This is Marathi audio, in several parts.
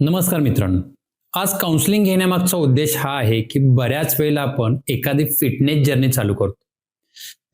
नमस्कार मित्रांनो. आज काउन्सिलिंग घेण्यामागचा उद्देश हा आहे की बऱ्याच वेळेला आपण एखादी फिटनेस जर्नी चालू करतो.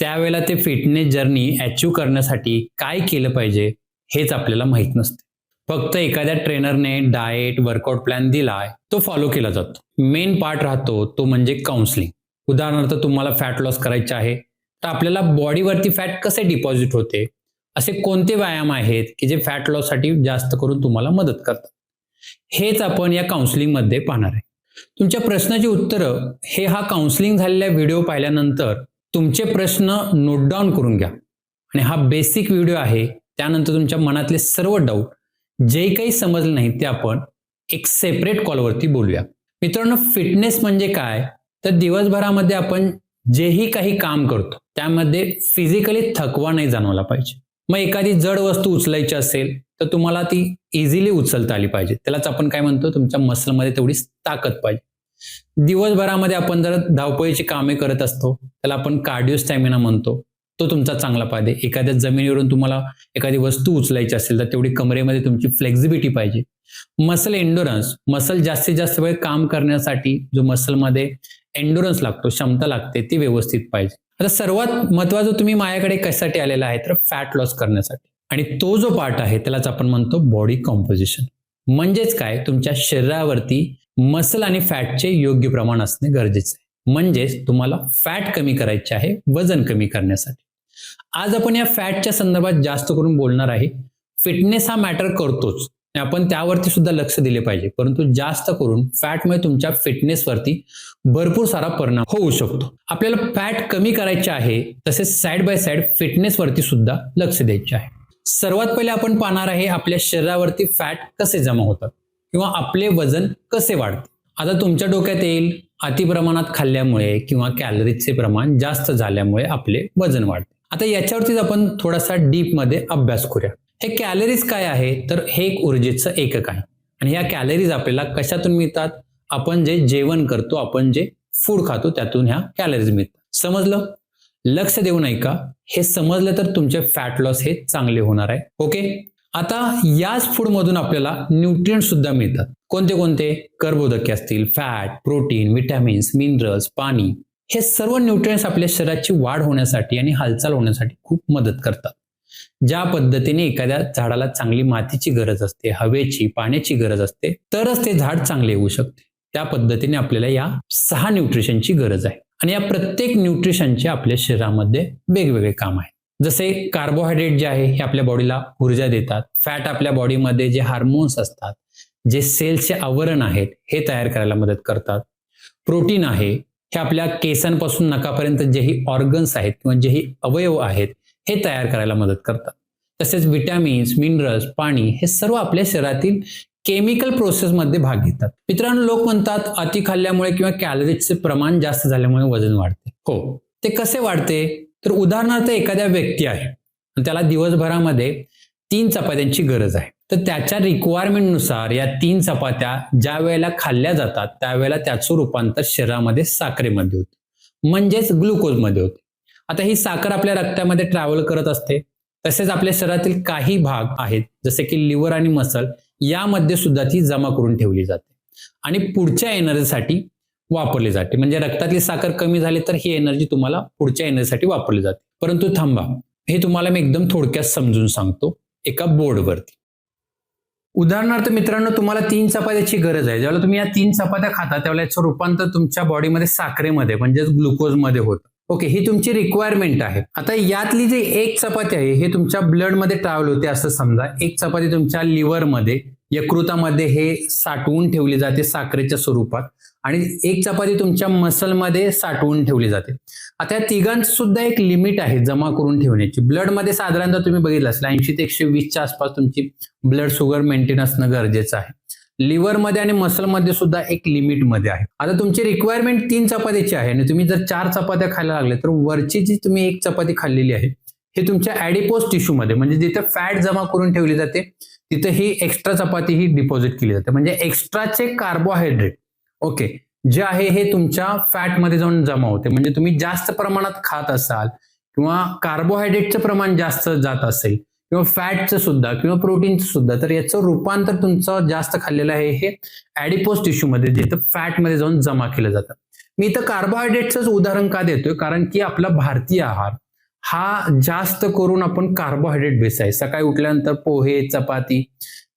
त्यावेळेला ते फिटनेस जर्नी अचीव करण्यासाठी काय केलं पाहिजे हेच आपल्याला माहीत नसते. फक्त एखाद्या ट्रेनरने डाएट वर्कआउट प्लॅन दिलाय तो फॉलो केला जातो. मेन पार्ट राहतो तो म्हणजे काउन्सिलिंग उदाहरणार्थ तुम्हाला फॅट लॉस करायचे आहे तर आपल्याला बॉडीवरती फॅट कसे डिपॉझिट होते? असे कोणते व्यायाम आहेत की जे फॅट लॉससाठी जास्त करून तुम्हाला मदत करतात? हेच आपण या काउन्सिलिंगमध्ये पाहणार आहे. तुमच्या प्रश्नाची उत्तरं हे हा काउन्सिलिंग झालेला व्हिडिओ पाहिल्यानंतर तुमचे प्रश्न नोट डाऊन करून घ्या. आणि हा बेसिक व्हिडिओ आहे त्यानंतर तुमच्या मनातले सर्व डाऊट जे काही समजले नाही ते आपण एक सेपरेट कॉलवरती बोलूया. मित्रांनो फिटनेस म्हणजे काय? तर दिवसभरामध्ये आपण जेही काही काम करतो त्यामध्ये फिजिकली थकवा नाही जाणवला पाहिजे. मग एखादी जड वस्तू उचलायची असेल तर तुम्हाला ती इझिली उचलता आली पाहिजे. त्यालाच आपण काय म्हणतो? तुमच्या मसलमध्ये तेवढी ताकद पाहिजे. दिवसभरामध्ये आपण जर धावपळीची कामे करत असतो त्याला आपण कार्डिओ स्टॅमिना म्हणतो. तो तुमचा चांगला पाहिजे एखाद्या जमिनीवरून तुम्हाला एखादी वस्तू उचलायची असेल तर तेवढी कमरेमध्ये तुमची फ्लेक्झिबिलिटी पाहिजे. मसल एन्डोरन्स मसल जास्तीत जास्त वेळ काम करण्यासाठी जो मसलमध्ये एन्ड्युरन्स लागतो क्षमता लागते ती व्यवस्थित पाहिजे. आता सर्वात महत्वाचं तुम्ही माझ्याकडे कशासाठी आलेला आहे तर फॅट लॉस करण्यासाठी. आणि तो जो पार्ट आहे त्यालाच आपण म्हणतो बॉडी कॉम्पोजिशन म्हणजेच काय? तुमच्या शरीरावरती मसल आणि फॅटचे योग्य प्रमाण असणे गरजेचे आहे. म्हणजेच तुम्हाला फॅट कमी करायचे आहे वजन कमी करण्यासाठी. आज आपण या फॅटच्या संदर्भात जास्त करून बोलणार आहे. फिटनेस हा मॅटर करतोच. आपण त्यावरती सुद्धा लक्ष दिले पाहिजे. परंतु जास्त करून फॅटमुळे तुमच्या फिटनेसवरती भरपूर सारा परिणाम होऊ शकतो. आपल्याला फॅट कमी करायचे आहे तसेच साईड बाय साईड फिटनेसवरती सुद्धा लक्ष द्यायचे आहे. सर्वात पहिले आपण पाहणार आहे आपल्या शरीरावरती फॅट कसे जमा होतात किंवा आपले वजन कसे वाढते. आता तुमच्या डोक्यात येईल अतिप्रमाणात खाल्ल्यामुळे किंवा कॅलरीजचे प्रमाण जास्त झाल्यामुळे आपले वजन वाढते. आता याच्यावरतीच आपण थोडासा डीपमध्ये अभ्यास करूया. हे कॅलरीज काय आहे? तर हे एक ऊर्जेचं एकक आहे. आणि ह्या कॅलरीज आपल्याला कशातून मिळतात? आपण जे जेवण करतो आपण जे फूड खातो त्यातून ह्या कॅलरीज मिळतात. समजलं? लक्ष देऊ नये का हे समजलं तर तुमचे फॅट लॉस हे चांगले होणार आहे. ओके आता याच फूडमधून आपल्याला न्यूट्रिएंट सुद्धा मिळतात. कोणते कोणते? कर्बोदके असतील फॅट प्रोटीन विटॅमिन्स मिनरल्स पाणी. हे सर्व न्यूट्रिएंट्स आपल्या शरीराची वाढ होण्यासाठी आणि हालचाल होण्यासाठी खूप मदत करतात. ज्या पद्धतीने एखाद्या झाडाला चांगली मातीची गरज असते हवेची पाण्याची गरज असते तरच ते झाड चांगले होऊ शकते. त्या पद्धतीने आपल्याला या सहा न्यूट्रिशनची गरज आहे. आणि या प्रत्येक न्यूट्रिशनचे आपल्या शरीरामध्ये वेगवेगळे काम आहे. जसे कार्बोहायड्रेट जे आहे हे आपल्या बॉडीला ऊर्जा देतात. फॅट आपल्या बॉडीमध्ये जे हार्मोन्स असतात जे सेल्सचे आवरण आहेत हे तयार करायला मदत करतात. प्रोटीन आहे हे आपल्या केसांपासून नकापर्यंत जेही ऑर्गन्स आहेत किंवा जेही अवयव आहेत हे तयार करायला मदत करतात. तसेच विटॅमिन्स मिनरल्स पाणी हे सर्व आपल्या शरीरातील केमिकल प्रोसेसमध्ये भाग घेतात. मित्रांनो लोक म्हणतात अति खाल्ल्यामुळे किंवा कॅलरीजचे प्रमाण जास्त झाल्यामुळे वजन वाढते. हो ते कसे वाढते? तर उदाहरणार्थ एखाद्या व्यक्ती आहे त्याला दिवसभरामध्ये तीन चपात्यांची गरज आहे. तर त्याच्या रिक्वायरमेंटनुसार या तीन चपात्या ज्या वेळेला खाल्ल्या जातात त्यावेळेला त्याचं रूपांतर शरीरामध्ये साखरेमध्ये होतं. म्हणजेच ग्लुकोजमध्ये होते. आता ही साखर आपल्या रक्तामध्ये ट्रॅव्हल करत असते. तसेच आपल्या शरीरातील काही भाग आहेत जसे की लिव्हर आणि मसल यामध्ये सुद्धा ती जमा करून ठेवली जाते. आणि पुढच्या एनर्जीसाठी वापरली जाते. म्हणजे रक्तातली साखर कमी झाली तर ही एनर्जी तुम्हाला पुढच्या एनर्जीसाठी वापरली जाते. परंतु थांबा हे तुम्हाला मी एकदम थोडक्यात समजून सांगतो एका बोर्डवरती उदाहरणार्थ मित्रांनो तुम्हाला तीन चपात्याची गरज आहे. ज्यावेळेला तुम्ही या तीन चपात्या खाता त्यावेळेला याचं रूपांतर तुमच्या बॉडीमध्ये साखरेमध्ये म्हणजेच ग्लुकोजमध्ये होतं. ओके ही तुमची रिक्वायरमेंट आहे. आता यातली जी एक चपाती आहे हे तुमच्या ब्लडमध्ये ट्रॅव्हल होते असं समजा. एक चपाती तुमच्या लिव्हरमध्ये यकृतामध्ये हे साठवून ठेवली जाते साखरेच्या स्वरूपात आणि एक चपाती तुमच्या मसलमध्ये साठवून ठेवली जाते. आता या तिघांचं सुद्धा एक लिमिट आहे जमा करून ठेवण्याची. ब्लडमध्ये साधारणतः तुम्ही बघितलं असलं ऐंशी ते एकशे वीसच्या आसपास तुमची ब्लड शुगर मेंटेन असणं गरजेचं आहे. लिव्हरमध्ये आणि मसलमध्ये सुद्धा एक लिमिटमध्ये आहे. आता तुमची रिक्वायरमेंट तीन चपातीची आहे आणि तुम्ही जर चार चपात्या खायला लागले तर वरची जी तुम्ही एक चपाती खाल्लेली आहे हे तुमच्या ऍडिपोस टिश्यूमध्ये म्हणजे जिथे फॅट जमा करून ठेवली जाते तिथे ही एक्स्ट्रा चपाती ही डिपॉझिट केली जाते. म्हणजे एक्स्ट्राचे कार्बोहायड्रेट ओके जे आहे हे तुमच्या फॅटमध्ये जाऊन जमा होते. म्हणजे तुम्ही जास्त प्रमाणात खात असाल किंवा कार्बोहायड्रेटचं प्रमाण जास्त जात असेल किंवा फॅटचं सुद्धा किंवा प्रोटीनचं सुद्धा तर याचं रूपांतर तुमचं जास्त खाल्लेलं आहे हे ऍडिपोज टिश्यूमध्ये जिथं फॅटमध्ये जाऊन जमा केलं जातं. मी इथं कार्बोहायड्रेटचंच उदाहरण का देतोय? कारण की आपला भारतीय आहार हा जास्त करून आपण कार्बोहायड्रेट बेस आहे. सकाळी उठल्यानंतर पोहे चपाती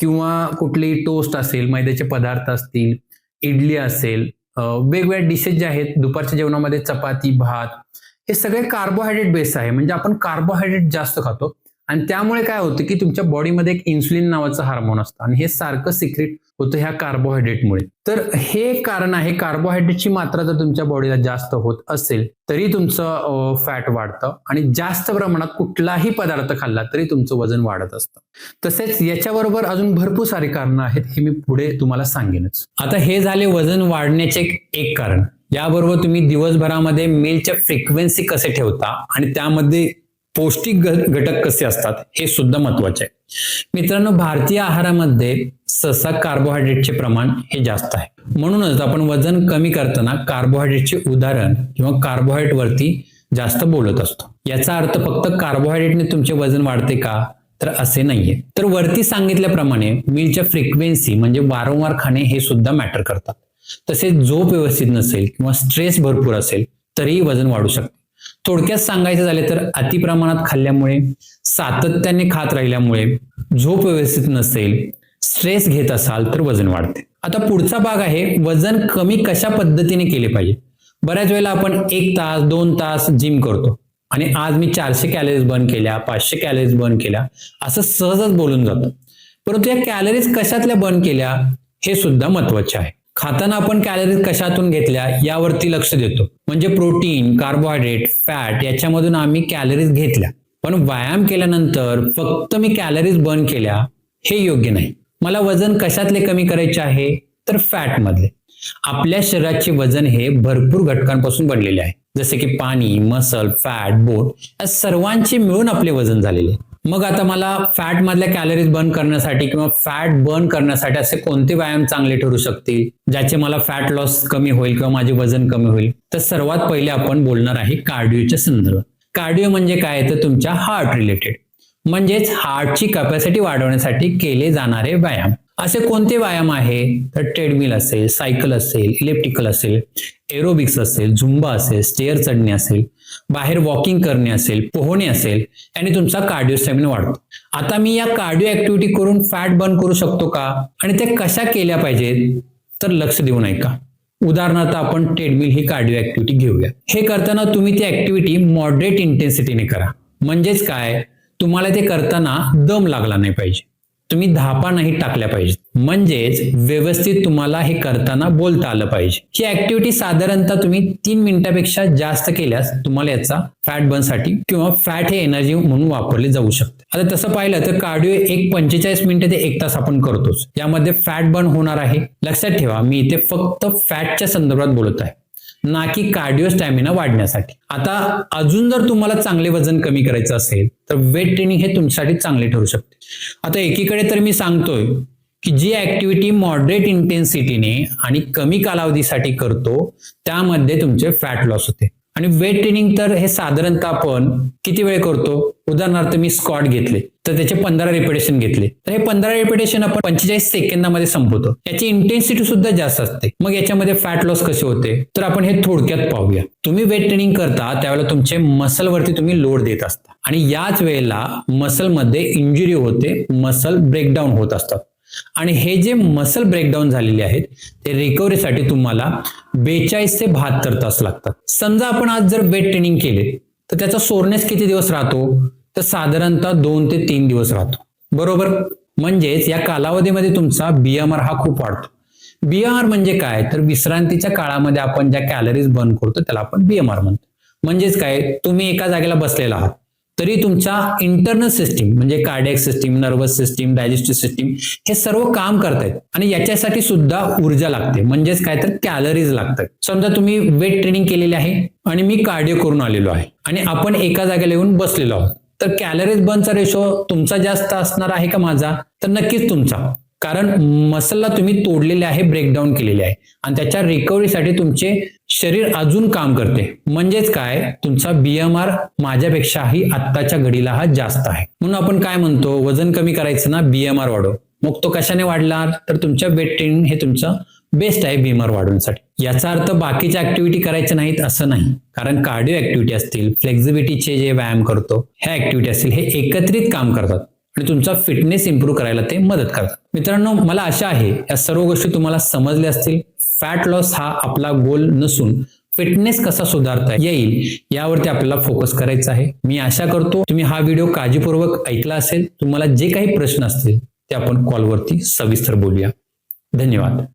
किंवा कुठली टोस्ट असेल मैद्याचे पदार्थ असतील इडली असेल वेगवेगळ्या डिशेस ज्या आहेत दुपारच्या जेवणामध्ये चपाती भात हे सगळे कार्बोहायड्रेट बेस आहे. म्हणजे आपण कार्बोहायड्रेट जास्त खातो. आणि त्यामुळे काय होतं की तुमच्या बॉडीमध्ये एक इन्सुलिन नावाचं हार्मोन असतं. आणि हे सारखं सिक्रेट होतं ह्या कार्बोहायड्रेटमुळे तर हे एक कारण आहे कार्बोहायड्रेटची मात्रा जर तुमच्या बॉडीला जास्त होत असेल तरी तुमचं फॅट वाढतं. आणि जास्त प्रमाणात कुठलाही पदार्थ खाल्ला तरी तुमचं वजन वाढत असतं. तसेच याच्याबरोबर अजून भरपूर सारी कारणं आहेत हे मी पुढे तुम्हाला सांगेनच. आता हे झाले वजन वाढण्याचे एक- एक कारण. याबरोबर तुम्ही दिवसभरामध्ये मेलच्या फ्रिक्वेन्सी कसे ठेवता? आणि त्यामध्ये पौष्टिक घटक कसे असतात हे सुद्धा महत्त्वाचे आहे. मित्रांनो भारतीय आहारामध्ये सहसा कार्बोहायड्रेटचे प्रमाण हे जास्त आहे. म्हणूनच आपण वजन कमी करताना कार्बोहायड्रेटचे उदाहरण किंवा कार्बोहायड्रेट वरती जास्त बोलत असतो. याचा अर्थ फक्त कार्बोहायड्रेटने तुमचे वजन वाढते का? तर असे नाहीये. तर वरती सांगितल्याप्रमाणे मीलच्या फ्रिक्वेन्सी म्हणजे वारंवार खाणे हे सुद्धा मॅटर करतात. तसेच झोप व्यवस्थित नसेल किंवा स्ट्रेस भरपूर असेल तरीही वजन वाढू शकते. थोडक्यात सांगायचं झाले तर अतिप्रमाणात खाल्ल्यामुळे सातत्याने खात राहिल्यामुळे झोप व्यवस्थित नसेल स्ट्रेस घेत असाल तर वजन वाढते. आता पुढचा भाग आहे वजन कमी कशा पद्धतीने केले पाहिजे? बऱ्याच वेळेला आपण एक तास दोन तास जिम करतो. आणि आज मी चारशे कॅलरीज बर्न केल्या पाचशे कॅलरीज बर्न केल्या असं सहजच बोलून जातो. परंतु या कॅलरीज कशातल्या बर्न केल्या हे सुद्धा महत्त्वाचे आहे. खाताना आपण कॅलरीज कशातून घेतल्या यावरती लक्ष देतो. म्हणजे प्रोटीन कार्बोहायड्रेट फॅट याच्यामधून आम्ही कॅलरीज घेतल्या. पण व्यायाम केल्यानंतर फक्त मी कॅलरीज बर्न केल्या हे योग्य नाही. मला वजन कशातले कमी करायचे आहे? तर फॅट मधले. आपल्या शरीराचे वजन हे भरपूर घटकांपासून बनलेले आहे. जसे की पाणी मसल फॅट बोट या सर्वांचे मिळून आपले वजन झालेले आहे. मग आता मला फॅट मधल्या कॅलरीज बर्न करण्यासाठी किंवा फॅट बर्न करण्यासाठी असे कोणते व्यायाम चांगले ठरू शकतील? ज्याचे मला फॅट लॉस कमी होईल किंवा माझे वजन कमी होईल? तर सर्वात पहिले आपण बोलणार आहे कार्डिओच्या संदर्भात कार्डिओ म्हणजे काय? तर तुमच्या हार्ट रिलेटेड म्हणजेच हार्टची कॅपॅसिटी वाढवण्यासाठी केले जाणारे व्यायाम. असे कोणते व्यायाम आहे? तर ट्रेडमिल असेल सायकल असेल इलेक्ट्रिकल असेल एरोबिक्स असेल झुंबा असेल स्टेअर चढणे असेल बाहेर वॉकिंग करणे असेल पोहणे असेल आणि तुमचा कार्डिओ स्टॅमिना वाढतो. आता मी या कार्डिओ ऍक्टिव्हिटी करून फॅट बर्न करू शकतो का? आणि ते कशा केल्या पाहिजेत? तर लक्ष देऊ का उदाहरणार्थ आपण ट्रेडमिल ही कार्डिओ ऍक्टिव्हिटी घेऊया. हे करताना तुम्ही ती ऍक्टिव्हिटी मॉडरेट इंटेन्सिटीने करा. म्हणजेच काय? तुम्हाला ते करताना दम लागला नाही पाहिजे. तुम्ही धापा नाही टाकल्या पाहिजे म्हणजेच व्यवस्थित तुम्हाला हे करताना बोलता आलं पाहिजे. ही ऍक्टिव्हिटी साधारणतः तुम्ही तीन मिनिटापेक्षा जास्त केल्यास तुम्हाला याचा फॅट बर्नसाठी किंवा फॅट हे एनर्जी म्हणून वापरले जाऊ शकते. आता तसं पाहिलं तर कार्डिओ एक पंचेचाळीस मिनिटं ते एक तास आपण करतोच. यामध्ये फॅट बर्न होणार आहे. लक्षात ठेवा मी इथे फक्त फॅटच्या संदर्भात बोलत आहे. ना की कार्डिओ स्टॅमिना वाढण्यासाठी. आता अजून जर तुम्हाला चांगले वजन कमी करायचं असेल तर वेट ट्रेनिंग हे तुमच्यासाठी चांगले ठरू शकते. आता एकीकडे तर मी सांगतोय की जी ऍक्टिव्हिटी मॉडरेट इंटेन्सिटीने आणि कमी कालावधीसाठी करतो त्यामध्ये तुमचे फॅट लॉस होते. आणि वेट ट्रेनिंग तर हे साधारणतः आपण किती वेळ करतो? उदाहरणार्थ मी स्कॉट घेतले तर त्याचे पंधरा रिपिटेशन घेतले. तर हे पंधरा रिपिटेशन आपण पंचेचाळीस सेकंदामध्ये संपवतो. याची इंटेन्सिटी सुद्धा जास्त असते. मग याच्यामध्ये फॅट लॉस कसे होते? तर आपण हे थोडक्यात पाहूया. तुम्ही वेट ट्रेनिंग करता त्यावेळेला तुमचे मसलवरती तुम्ही लोड देत असता. आणि याच वेळेला मसलमध्ये इंजुरी होते मसल ब्रेकडाऊन होत असतात. आणि हे जे मसल ब्रेकडाऊन झालेले आहेत ते रिकव्हरीसाठी तुम्हाला बेचाळीस ते बहात्तर तास लागतात. समजा आपण आज जर वेट ट्रेनिंग केले तर त्याचा सोरनेस किती दिवस राहतो? तर साधारणतः दोन ते तीन दिवस राहतो. बरोबर? म्हणजेच या कालावधीमध्ये तुमचा बीएमआर हा खूप वाढतो. बीएमआर म्हणजे काय? तर विश्रांतीच्या काळामध्ये आपण ज्या कॅलरीज बर्न करतो त्याला आपण बीएमआर म्हणतो. म्हणजेच काय? तुम्ही एका जागेला बसलेला आहात. तरी तुमच्या इंटरनल सिस्टीम म्हणजे cardiac system nervous system digestive system हे सर्व काम करतायत. आणि याच्यासाठी सुद्धा ऊर्जा लागते. म्हणजेच काय तर कॅलरीज लागतात. समजा तुम्ही वेट ट्रेनिंग केलेली आहे आणि मी कार्डिओ करून आलेलो आहे आणि आपण एका जागेला येऊन बसलेलो आहोत. तर कॅलरीज बर्नचा रेशो तुमचा जास्त असणार आहे का माझा? तर नक्कीच तुमचा. कारण मसलला तुम्ही तोडलेले आहे ब्रेकडाऊन केलेले आहे. आणि त्याच्या रिकव्हरीसाठी तुमचे शरीर अजून काम करते. म्हणजेच काय? तुमचा बीएमआर माझ्यापेक्षाही आत्ताच्या घडीला हा जास्त आहे. म्हणून आपण काय म्हणतो? वजन कमी करायचं ना? बीएमआर वाढव मग तो कशाने वाढला तर तुमच्या वेट ट्रेनिंग हे तुमचं बेस्ट आहे बीएमआर वाढवण्यासाठी. याचा अर्थ बाकीच्या ऍक्टिव्हिटी करायच्या नाहीत असं नाही. कारण कार्डिओ ऍक्टिव्हिटी असतील फ्लेक्झिबिलिटीचे जे व्यायाम करतो ह्या ऍक्टिव्हिटी असतील हे एकत्रित काम करतात. आणि तुमचा फिटनेस इम्प्रूव्ह करायला ते मदत करतात. मित्रांनो मला आशा आहे या सर्व गोष्टी तुम्हाला समजल्या असतील. फॅट लॉस हा आपला गोल नसून फिटनेस कसा सुधारता येईल यावरती आपल्याला फोकस करायचा आहे. मी आशा करतो तुम्ही हा व्हिडिओ काळजीपूर्वक ऐकला असेल. तुम्हाला जे काही प्रश्न असतील ते आपण कॉलवरती सविस्तर बोलूया. धन्यवाद.